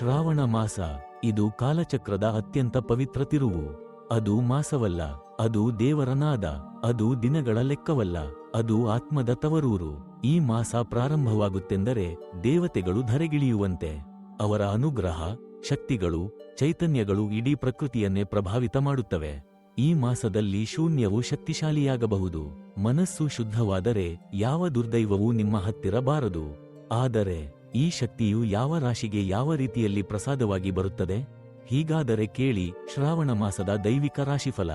ಶ್ರಾವಣ ಮಾಸ, ಇದು ಕಾಲಚಕ್ರದ ಅತ್ಯಂತ ಪವಿತ್ರ ತಿರುವು. ಅದು ಮಾಸವಲ್ಲ, ಅದು ದೇವರನಾದ, ಅದು ದಿನಗಳ ಲೆಕ್ಕವಲ್ಲ, ಅದು ಆತ್ಮದ ತವರೂರು. ಈ ಮಾಸ ಪ್ರಾರಂಭವಾಗುತ್ತೆಂದರೆ ದೇವತೆಗಳು ಧರೆಗಿಳಿಯುವಂತೆ. ಅವರ ಅನುಗ್ರಹ, ಶಕ್ತಿಗಳು, ಚೈತನ್ಯಗಳು ಇಡೀ ಪ್ರಕೃತಿಯನ್ನೇ ಪ್ರಭಾವಿತ ಮಾಡುತ್ತವೆ. ಈ ಮಾಸದಲ್ಲಿ ಶೂನ್ಯವು ಶಕ್ತಿಶಾಲಿಯಾಗಬಹುದು. ಮನಸ್ಸು ಶುದ್ಧವಾದರೆ ಯಾವ ದುರ್ದೈವವೂ ನಿಮ್ಮ ಹತ್ತಿರ ಬಾರದು. ಆದರೆ ಈ ಶಕ್ತಿಯು ಯಾವ ರಾಶಿಗೆ ಯಾವ ರೀತಿಯಲ್ಲಿ ಪ್ರಸಾದವಾಗಿ ಬರುತ್ತದೆ? ಹೀಗಾದರೆ ಕೇಳಿ ಶ್ರಾವಣ ಮಾಸದ ದೈವಿಕ ರಾಶಿಫಲ.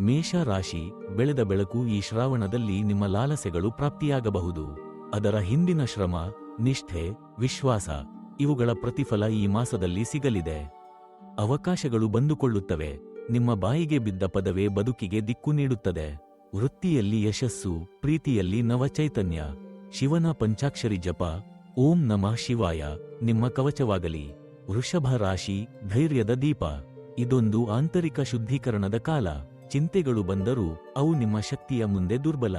ಮೇಷ ರಾಶಿ, ಬೆಳೆದ ಬೆಳಕು ಈ ಶ್ರಾವಣದಲ್ಲಿ ನಿಮ್ಮ ಲಾಲಸೆಗಳು ಪ್ರಾಪ್ತಿಯಾಗಬಹುದು. ಅದರ ಹಿಂದಿನ ಶ್ರಮ, ನಿಷ್ಠೆ, ವಿಶ್ವಾಸ, ಇವುಗಳ ಪ್ರತಿಫಲ ಈ ಮಾಸದಲ್ಲಿ ಸಿಗಲಿದೆ. ಅವಕಾಶಗಳು ಬಂದುಕೊಳ್ಳುತ್ತವೆ. ನಿಮ್ಮ ಬಾಯಿಗೆ ಬಿದ್ದ ಪದವೇ ಬದುಕಿಗೆ ದಿಕ್ಕು ನೀಡುತ್ತದೆ. ವೃತ್ತಿಯಲ್ಲಿ ಯಶಸ್ಸು, ಪ್ರೀತಿಯಲ್ಲಿ ನವಚೈತನ್ಯ. ಶಿವನ ಪಂಚಾಕ್ಷರಿ ಜಪ ಓಂ ನಮಃ ಶಿವಾಯ. ನಿಮ್ಮ ಕವಚವಾಗಲಿ. ವೃಷಭ ರಾಶಿ, ಧೈರ್ಯದ ದೀಪ. ಇದೊಂದು ಆಂತರಿಕ ಶುದ್ಧೀಕರಣದ ಕಾಲ. ಚಿಂತೆಗಳು ಬಂದರೂ ಅವು ನಿಮ್ಮ ಶಕ್ತಿಯ ಮುಂದೆ ದುರ್ಬಲ.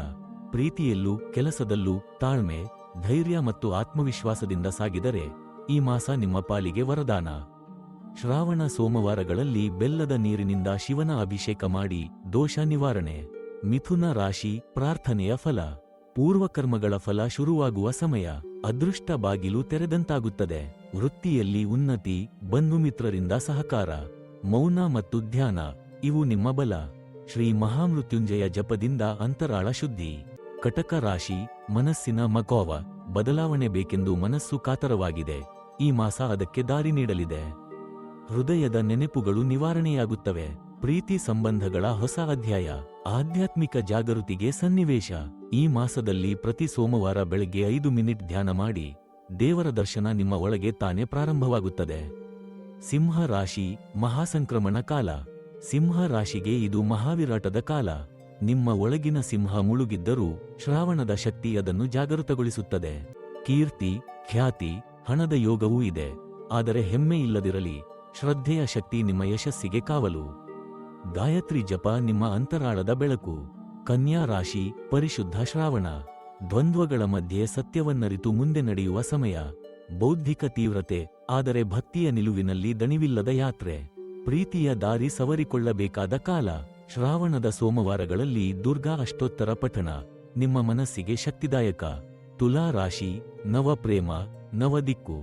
ಪ್ರೀತಿಯಲ್ಲೂ, ಕೆಲಸದಲ್ಲೂ ತಾಳ್ಮೆ, ಧೈರ್ಯ ಮತ್ತು ಆತ್ಮವಿಶ್ವಾಸದಿಂದ ಸಾಗಿದರೆ ಈ ಮಾಸ ನಿಮ್ಮ ಪಾಲಿಗೆ ವರದಾನ. ಶ್ರಾವಣ ಸೋಮವಾರಗಳಲ್ಲಿ ಬೆಲ್ಲದ ನೀರಿನಿಂದ ಶಿವನ ಅಭಿಷೇಕ ಮಾಡಿ ದೋಷ ನಿವಾರಣೆ. ಮಿಥುನ ರಾಶಿ ಪ್ರಾರ್ಥನೆಯ ಫಲ. ಪೂರ್ವಕರ್ಮಗಳ ಫಲ ಶುರುವಾಗುವ ಸಮಯ ಅದೃಷ್ಟ ಬಾಗಿಲು ತೆರೆದಂತಾಗುತ್ತದೆ. ವೃತ್ತಿಯಲ್ಲಿ ಉನ್ನತಿ, ಬಂಧು ಮಿತ್ರರಿಂದ ಸಹಕಾರ, ಮೌನ ಮತ್ತು ಧ್ಯಾನ, ಇವು ನಿಮ್ಮ ಬಲ. ಶ್ರೀ ಮಹಾಮೃತ್ಯುಂಜಯ ಜಪದಿಂದ ಅಂತರಾಳ ಶುದ್ಧಿ. ಕಟಕ ರಾಶಿ, ಮನಸ್ಸಿನ ಮಕೋವ, ಬದಲಾವಣೆ ಬೇಕೆಂದು ಮನಸ್ಸು ಕಾತರವಾಗಿದೆ. ಈ ಮಾಸ ಅದಕ್ಕೆ ದಾರಿ ನೀಡಲಿದೆ. ಹೃದಯದ ನೆನೆಪುಗಳು ನಿವಾರಣೆಯಾಗುತ್ತವೆ. ಪ್ರೀತಿ ಸಂಬಂಧಗಳ ಹೊಸ ಅಧ್ಯಾಯ. ಆಧ್ಯಾತ್ಮಿಕ ಜಾಗೃತಿಗೆ ಸನ್ನಿವೇಶ. ಈ ಮಾಸದಲ್ಲಿ ಪ್ರತಿ ಸೋಮವಾರ ಬೆಳಗ್ಗೆ ಐದು ಮಿನಿಟ್ ಧ್ಯಾನ ಮಾಡಿ. ದೇವರ ದರ್ಶನ ನಿಮ್ಮ ಒಳಗೆ ತಾನೇ ಪ್ರಾರಂಭವಾಗುತ್ತದೆ. ಸಿಂಹ ರಾಶಿ, ಮಹಾಸಂಕ್ರಮಣ ಕಾಲ. ಸಿಂಹ ರಾಶಿಗೆ ಇದು ಮಹಾವಿರಾಟದ ಕಾಲ. ನಿಮ್ಮ ಒಳಗಿನ ಸಿಂಹ ಮುಳುಗಿದ್ದರೂ ಶ್ರಾವಣದ ಶಕ್ತಿ ಅದನ್ನು ಜಾಗೃತಗೊಳಿಸುತ್ತದೆ. ಕೀರ್ತಿ, ಖ್ಯಾತಿ, ಹಣದ ಯೋಗವೂ ಇದೆ. ಆದರೆ ಹೆಮ್ಮೆ ಇಲ್ಲದಿರಲಿ. ಶ್ರದ್ಧೆಯ ಶಕ್ತಿ ನಿಮ್ಮ ಯಶಸ್ಸಿಗೆ ಕಾವಲು. ಗಾಯತ್ರಿ ಜಪ ನಿಮ್ಮ ಅಂತರಾಳದ ಬೆಳಕು. ಕನ್ಯಾ ರಾಶಿ, ಪರಿಶುದ್ಧ ಶ್ರಾವಣ. ದ್ವಂದ್ವಗಳ ಮಧ್ಯೆ ಸತ್ಯವನ್ನರಿತು ಮುಂದೆ ನಡೆಯುವ ಸಮಯ. ಬೌದ್ಧಿಕ ತೀವ್ರತೆ, ಆದರೆ ಭಕ್ತಿಯ ನಿಲುವಿನಲ್ಲಿ ದಣಿವಿಲ್ಲದ ಯಾತ್ರೆ. ಪ್ರೀತಿಯ ದಾರಿ ಸವರಿಕೊಳ್ಳಬೇಕಾದ ಕಾಲ. ಶ್ರಾವಣದ ಸೋಮವಾರಗಳಲ್ಲಿ ದುರ್ಗಾ ಅಷ್ಟೋತ್ತರ ಪಠಣ. ನಿಮ್ಮ ಮನಸ್ಸಿಗೆ ಶಕ್ತಿದಾಯಕ. ತುಲಾ ರಾಶಿ, ನವ ಪ್ರೇಮ, ನವ ದಿಕ್ಕು.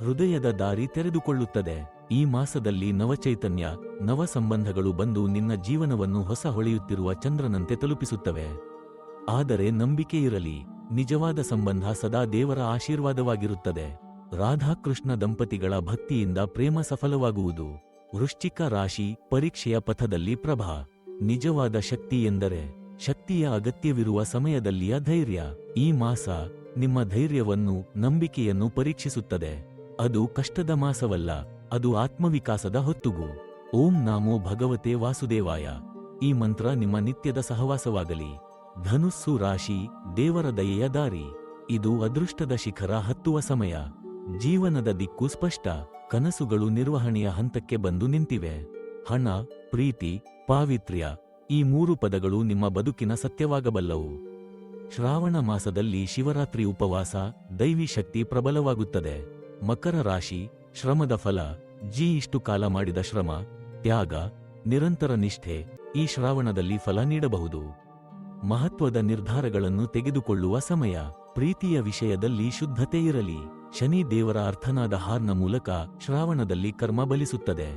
ಹೃದಯದ ದಾರಿ ತೆರೆದುಕೊಳ್ಳುತ್ತದೆ. ಈ ಮಾಸದಲ್ಲಿ ನವಚೈತನ್ಯ ನವ ಸಂಬಂಧಗಳು ಬಂದು ನಿನ್ನ ಜೀವನವನ್ನು ಹೊಸ ಹೊಳೆಯುತ್ತಿರುವ ಚಂದ್ರನಂತೆ ತಲುಪಿಸುತ್ತವೆ. ಆದರೆ ನಂಬಿಕೆ ಇರಲಿ, ನಿಜವಾದ ಸಂಬಂಧ ಸದಾ ದೇವರ ಆಶೀರ್ವಾದವಾಗಿರುತ್ತದೆ. ರಾಧಾಕೃಷ್ಣ ದಂಪತಿಗಳ ಭಕ್ತಿಯಿಂದ ಪ್ರೇಮ ಸಫಲವಾಗುವುದು. ವೃಶ್ಚಿಕ ರಾಶಿ ಪರೀಕ್ಷೆಯ ಪಥದಲ್ಲಿ ಪ್ರಭಾ. ನಿಜವಾದ ಶಕ್ತಿ ಎಂದರೆ ಶಕ್ತಿಯ ಅಗತ್ಯವಿರುವ ಸಮಯದಲ್ಲಿಯ ಧೈರ್ಯ. ಈ ಮಾಸ ನಿಮ್ಮ ಧೈರ್ಯವನ್ನು, ನಂಬಿಕೆಯನ್ನು ಪರೀಕ್ಷಿಸುತ್ತದೆ. ಅದು ಕಷ್ಟದ ಮಾಸವಲ್ಲ, ಅದು ಆತ್ಮವಿಕಾಸದ ಹೊತ್ತುಗು. ಓಂ ನಾಮೋ ಭಗವತೆ ವಾಸುದೇವಾಯ. ಈ ಮಂತ್ರ ನಿಮ್ಮ ನಿತ್ಯದ ಸಹವಾಸವಾಗಲಿ. ಧನುಸ್ಸು ರಾಶಿ, ದೇವರ ದಯೆಯ ದಾರಿ. ಇದು ಅದೃಷ್ಟದ ಶಿಖರ ಹತ್ತುವ ಸಮಯ. ಜೀವನದ ದಿಕ್ಕು ಸ್ಪಷ್ಟ. ಕನಸುಗಳು ನಿರ್ವಹಣೆಯ ಹಂತಕ್ಕೆ ಬಂದು ನಿಂತಿವೆ. ಹಣ, ಪ್ರೀತಿ, ಪಾವಿತ್ರ್ಯ ಈ ಮೂರು ಪದಗಳು ನಿಮ್ಮ ಬದುಕಿನ ಸತ್ಯವಾಗಬಲ್ಲವು. ಶ್ರಾವಣ ಮಾಸದಲ್ಲಿ ಶಿವರಾತ್ರಿ ಉಪವಾಸ, ದೈವಿ ಶಕ್ತಿ ಪ್ರಬಲವಾಗುತ್ತದೆ. ಮಕರ ರಾಶಿ, ಶ್ರಮದ ಫಲ. ಜಿ ಇಷ್ಟು ಕಾಲ ಮಾಡಿದ ಶ್ರಮ. ತ್ಯಾಗ, ನಿರಂತರ ನಿಷ್ಠೆ ಈ ಶ್ರಾವಣದಲ್ಲಿ ಫಲ ನೀಡಬಹುದು. ಮಹತ್ವದ ನಿರ್ಧಾರಗಳನ್ನು ತೆಗೆದುಕೊಳ್ಳುವ ಸಮಯ ಪ್ರೀತಿಯ ವಿಷಯದಲ್ಲಿ ಶುದ್ಧತೆ ಇರಲಿ. ಶನಿ ದೇವರ ಅರ್ಥನಾದ ಹಾರ್ನ ಮೂಲಕ ಶ್ರಾವಣದಲ್ಲಿ ಕರ್ಮ ಬಲಿಸುತ್ತದೆ.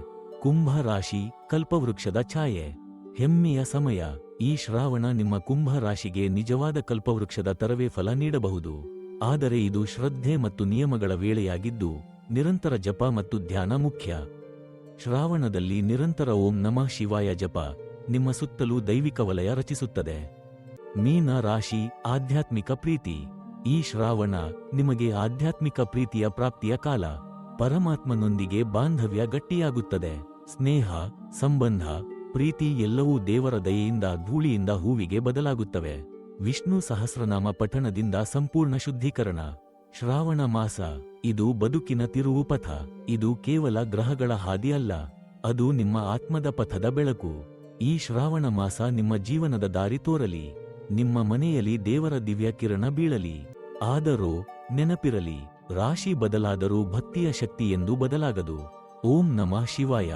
ಕುಂಭ ರಾಶಿ, ಕಲ್ಪವೃಕ್ಷದ ಛಾಯೆ. ಹೆಮ್ಮೆಯ ಸಮಯ ಈ ಶ್ರಾವಣ ನಿಮ್ಮ ಕುಂಭ ರಾಶಿಗೆ ನಿಜವಾದ ಕಲ್ಪವೃಕ್ಷದ ತರವೇ ಫಲ ನೀಡಬಹುದು. ಆದರೆ ಇದು ಶ್ರದ್ಧೆ ಮತ್ತು ನಿಯಮಗಳ ವೇಳೆಯಾಗಿದ್ದು, ನಿರಂತರ ಜಪ ಮತ್ತು ಧ್ಯಾನ ಮುಖ್ಯ. ಶ್ರಾವಣದಲ್ಲಿ ನಿರಂತರ ಓಂ ನಮಃ ಶಿವಾಯ ಜಪ ನಿಮ್ಮ ಸುತ್ತಲೂ ದೈವಿಕ ವಲಯ ರಚಿಸುತ್ತದೆ. ಮೀನ ರಾಶಿ, ಆಧ್ಯಾತ್ಮಿಕ ಪ್ರೀತಿ. ಈ ಶ್ರಾವಣ ನಿಮಗೆ ಆಧ್ಯಾತ್ಮಿಕ ಪ್ರೀತಿಯ ಪ್ರಾಪ್ತಿಯ ಕಾಲ. ಪರಮಾತ್ಮನೊಂದಿಗೆ ಬಾಂಧವ್ಯ ಗಟ್ಟಿಯಾಗುತ್ತದೆ. ಸ್ನೇಹ, ಸಂಬಂಧ, ಪ್ರೀತಿ ಎಲ್ಲವೂ ದೇವರ ದಯೆಯಿಂದ ಧೂಳಿಯಿಂದ ಹೂವಿಗೆ ಬದಲಾಗುತ್ತವೆ. ವಿಷ್ಣು ಸಹಸ್ರನಾಮ ಪಠಣದಿಂದ ಸಂಪೂರ್ಣ ಶುದ್ಧೀಕರಣ. ಶ್ರಾವಣ ಮಾಸ ಇದು ಬದುಕಿನ ತಿರುವು ಪಥ. ಇದು ಕೇವಲ ಗ್ರಹಗಳ ಹಾದಿಯಲ್ಲ ಅದು ನಿಮ್ಮ ಆತ್ಮದ ಪಥದ ಬೆಳಕು. ಈ ಶ್ರಾವಣ ಮಾಸ ನಿಮ್ಮ ಜೀವನದ ದಾರಿ ತೋರಲಿ. ನಿಮ್ಮ ಮನೆಯಲ್ಲಿ ದೇವರ ದಿವ್ಯ ಕಿರಣ ಬೀಳಲಿ. ಆದರೂ ನೆನಪಿರಲಿ, ರಾಶಿ ಬದಲಾದರೂ ಭಕ್ತಿಯ ಶಕ್ತಿ ಎಂದು ಬದಲಾಗದು. ಓಂ ನಮಃ ಶಿವಾಯ.